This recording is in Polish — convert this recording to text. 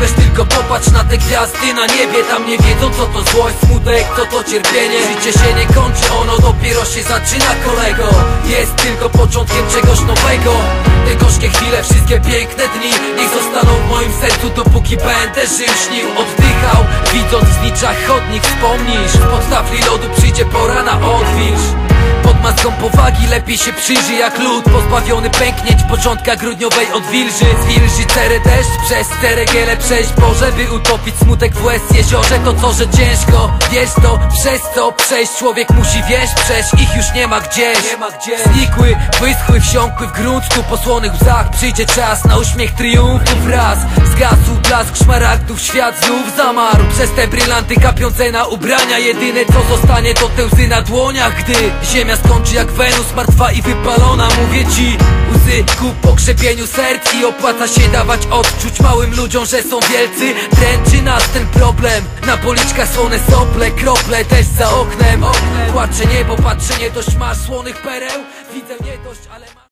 Weź tylko popatrz na te gwiazdy na niebie Tam nie wiedzą co to złość, smutek, co to cierpienie. Życie się nie kończy, ono dopiero się zaczyna kolego. Jest tylko początkiem czegoś nowego. Te gorzkie chwile, wszystkie piękne dni Niech zostaną w moim sercu dopóki będę żył, śnił, oddychał Widząc w zniczach chodnik wspomnisz. Tafli lodu przyjdzie pora na odwilż maską powagi lepiej się przyjrzy jak lód Pozbawiony pęknięć początka grudniowej odwilży Zwilży cerę deszcz przez ceregiele przejść Boże by utopić smutek w łez. Jeziorze To co, że ciężko, wiesz to? Przez co przejść? Człowiek musi wieść Przecież ich już nie ma gdzieś. Znikły, wyschły, wsiąkły w grunt Tu po słonych łzach przyjdzie czas Na uśmiech triumfu wraz Zgasł blask szmaragdów, świat znów zamarł. Przez te brylanty kapiące na ubrania. Jedyne co zostanie to te łzy na dłoniach. Gdy ziemia skończy jak Wenus Martwa i wypalona, mówię ci Łzy ku pokrzepieniu serc I opłaca się dawać odczuć małym ludziom, że są wielcy. Dręczy nas ten problem. Na policzkach słone sople, krople też za oknem. Płacze niebo, patrzę nie dość masz słonych pereł. Widzę nie dość, ale.